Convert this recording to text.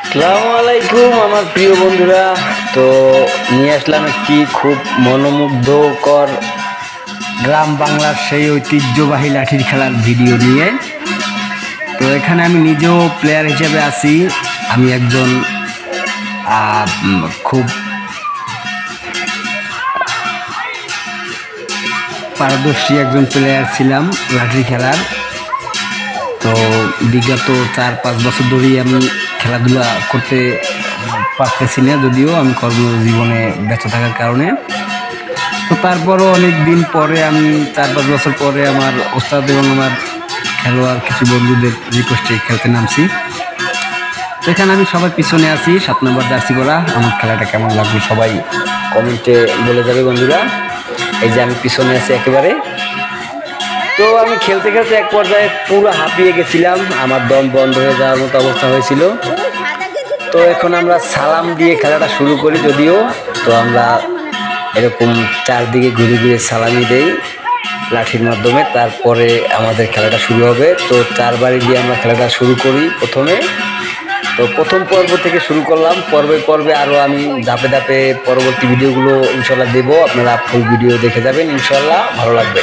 আসসালামু আলাইকুম, আমার প্রিয় বন্ধুরা। তো নিয়ে আসলাম একটি খুব মনোমুগ্ধকর গ্রাম বাংলার সেই ঐতিহ্যবাহী লাঠির খেলার ভিডিও নিয়ে। তো এখানে আমি নিজেও প্লেয়ার হিসেবে আছি। আমি একজন খুব পারদর্শী একজন প্লেয়ার ছিলাম লাঠি খেলার। তো বিগত চার, পাঁচ বছর ধরেই আমি খেলাধুলা করতে পারতেছি না, যদিও আমি কর্মজীবনে ব্যস্ত থাকার কারণে। তো তারপরও অনেক দিন পরে আমি, চার পাঁচ বছর পরে আমার ওস্তাদ এবং আমার খেলোয়াড় কিছু বন্ধুদের রিকোয়েস্টে খেলতে নামছি। এখানে আমি সবার পিছনে আছি, সাত নম্বর জার্সি পরা। আমার খেলাটা কেমন লাগবে সবাই কমেন্টে বলে যাবে বন্ধুরা। এই যে আমি পিছনে আছি একেবারে। তো আমি খেলতে খেলতে এক পর্যায়ে পুরো হাঁপিয়ে গেছিলাম। আমার দম বন্ধ হয়ে যাওয়ার মতো অবস্থা হয়েছিল। তো এখন আমরা সালাম দিয়ে খেলাটা শুরু করি যদিও। তো আমরা এরকম চারদিকে ঘুরে ঘুরে সালামি দেই লাঠির মাধ্যমে। তারপরে আমাদের খেলাটা শুরু হবে। তো চারবারই দিয়ে আমরা খেলাটা শুরু করি প্রথমে। তো প্রথম পর্ব থেকে শুরু করলাম। পর্বে পর্বে আরও আমি ধাপে ধাপে পরবর্তী ভিডিওগুলো ইনশাল্লাহ দেবো। আপনারা ফুল ভিডিও দেখে যাবেন। ইনশাল্লাহ ভালো লাগবে।